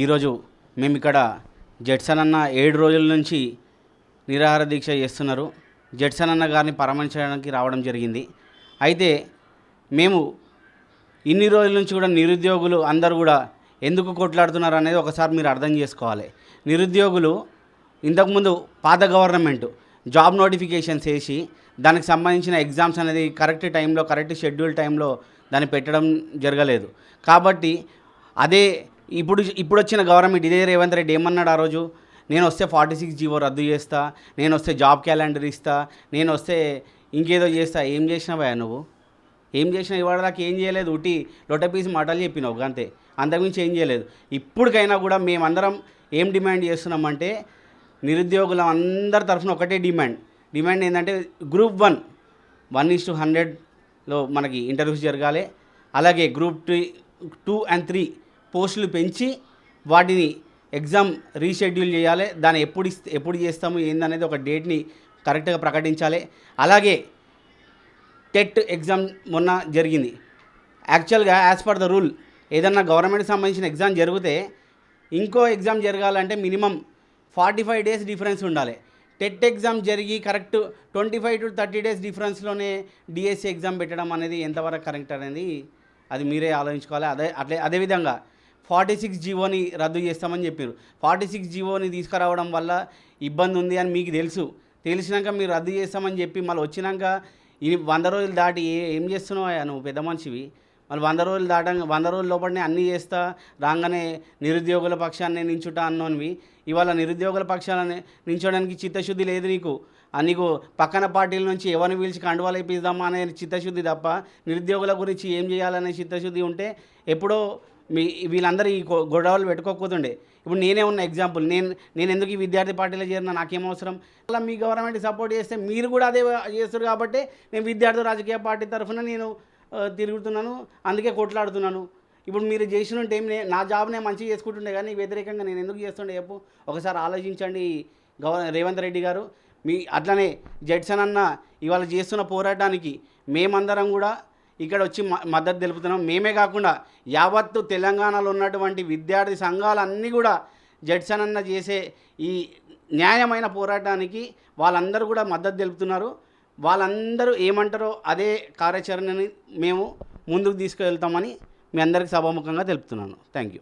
ఈరోజు మేము ఇక్కడ జడ్సన్ అన్న ఏడు రోజుల నుంచి నిరాహార దీక్ష చేస్తున్నారు. జడ్సన్ అన్న గారిని పరామర్శించడానికి రావడం జరిగింది. అయితే మేము ఇన్ని రోజుల నుంచి కూడా నిరుద్యోగులు అందరూ కూడా ఎందుకు కొట్లాడుతున్నారు అనేది ఒకసారి మీరు అర్థం చేసుకోవాలి. నిరుద్యోగులు ఇంతకుముందు పాత గవర్నమెంట్ జాబ్ నోటిఫికేషన్స్ వేసి దానికి సంబంధించిన ఎగ్జామ్స్ అనేది కరెక్ట్ టైంలో కరెక్ట్ షెడ్యూల్ టైంలో దాన్ని పెట్టడం జరగలేదు. కాబట్టి అదే ఇప్పుడు ఇప్పుడు వచ్చిన గవర్నమెంట్ ఇదే రేవంత్ రెడ్డి ఏమన్నాడు ఆ రోజు? నేను వస్తే ఫార్టీ సిక్స్ జీవో రద్దు చేస్తా నేను వస్తే జాబ్ క్యాలెండర్ ఇస్తా నేను వస్తే ఇంకేదో చేస్తా. ఏం చేసినావా నువ్వు? ఏం చేసినా ఇవాడదాకా ఏం చేయలేదు. ఉట్టి లొట్టపీసి మాటలు చెప్పినావు అంతే. అంతకుమించి ఏం చేయలేదు. ఇప్పటికైనా కూడా మేమందరం ఏం డిమాండ్ చేస్తున్నామంటే నిరుద్యోగుల అందరి తరఫున ఒకటే డిమాండ్. డిమాండ్ ఏంటంటే group one one is to హండ్రెడ్లో మనకి ఇంటర్వ్యూస్ జరగాలి. అలాగే group two two and three పోస్టులు పెంచి వాటిని ఎగ్జామ్ రీషెడ్యూల్ చేయాలి. దాన్ని ఎప్పుడు ఎప్పుడు చేస్తాము ఏందనేది ఒక డేట్ని కరెక్ట్గా ప్రకటించాలి. అలాగే టెట్ ఎగ్జామ్ మొన్న జరిగింది. యాక్చువల్గా యాజ్ పర్ ద రూల్ ఏదన్నా గవర్నమెంట్కి సంబంధించిన ఎగ్జామ్ జరిగితే ఇంకో ఎగ్జామ్ జరగాలంటే minimum forty five days difference ఉండాలి. టెట్ ఎగ్జామ్ జరిగి correct twenty five to thirty days డిఫరెన్స్లోనే DSC exam పెట్టడం అనేది ఎంతవరకు కరెక్ట్ అనేది అది మీరే ఆలోచించుకోవాలి. అదే అట్లే అదేవిధంగా ఫార్టీ సిక్స్ జీవోని రద్దు చేస్తామని చెప్పారు ఫార్టీ సిక్స్ జీవోని తీసుకురావడం వల్ల ఇబ్బంది ఉంది అని మీకు తెలుసు. తెలిసినాక మీరు రద్దు చేస్తామని చెప్పి మళ్ళీ వచ్చినాక ఈ వంద రోజులు దాటి ఏం చేస్తున్నావు నువ్వు పెద్ద మనిషివి? మళ్ళీ వంద రోజులు దాట వంద రోజుల లోపలనే అన్నీ చేస్తా రాగానే నిరుద్యోగుల పక్షాన్ని నించుట అన్నోనివి. ఇవాళ నిరుద్యోగుల పక్షాన్ని నించోడానికి చిత్తశుద్ధి లేదు నీకు. నీకు పక్కన పార్టీల నుంచి ఎవరిని పిలిచి కండువాలు ఇప్పిద్దామా అనే చిత్తశుద్ధి తప్ప నిరుద్యోగుల గురించి ఏం చేయాలనే చిత్తశుద్ధి ఉంటే ఎప్పుడో మీ వీళ్ళందరూ ఈ గొడవలు పెట్టుకోకపోతుండే ఇప్పుడు నేనే ఉన్న ఎగ్జాంపుల్ నేను నేను ఎందుకు ఈ విద్యార్థి పార్టీలో చేరినా నాకేం అవసరం? అలా మీ గవర్నమెంట్ సపోర్ట్ చేస్తే మీరు కూడా అదే చేస్తారు కాబట్టి నేను విద్యార్థి రాజకీయ పార్టీ తరఫున నేను తిరుగుతున్నాను అందుకే కొట్లాడుతున్నాను. ఇప్పుడు మీరు చేసిన ఉంటే నా జాబ్ నేను మంచిగా చేసుకుంటుండే కానీ వ్యతిరేకంగా నేను ఎందుకు చేస్తుండే చెప్పు? ఒకసారి ఆలోచించండి గవర్ రేవంత్ రెడ్డి గారు. మీ అట్లనే జడ్సన్ అన్న ఇవాళ చేస్తున్న పోరాటానికి మేమందరం కూడా ఇక్కడ వచ్చి మ- మద్దతు తెలుపుతున్నాం. మేమే కాకుండా యావత్తు తెలంగాణలో ఉన్నటువంటి విద్యార్థి సంఘాలన్నీ కూడా జడ్సన్ అన్న చేసే ఈ న్యాయమైన పోరాటానికి వాళ్ళందరూ కూడా మద్దతు తెలుపుతున్నారు. వాళ్ళందరూ ఏమంటారో అదే కార్యాచరణని మేము ముందుకు తీసుకువెళ్తామని మీ అందరికీ సభాముఖంగా తెలుపుతున్నాను. Thank you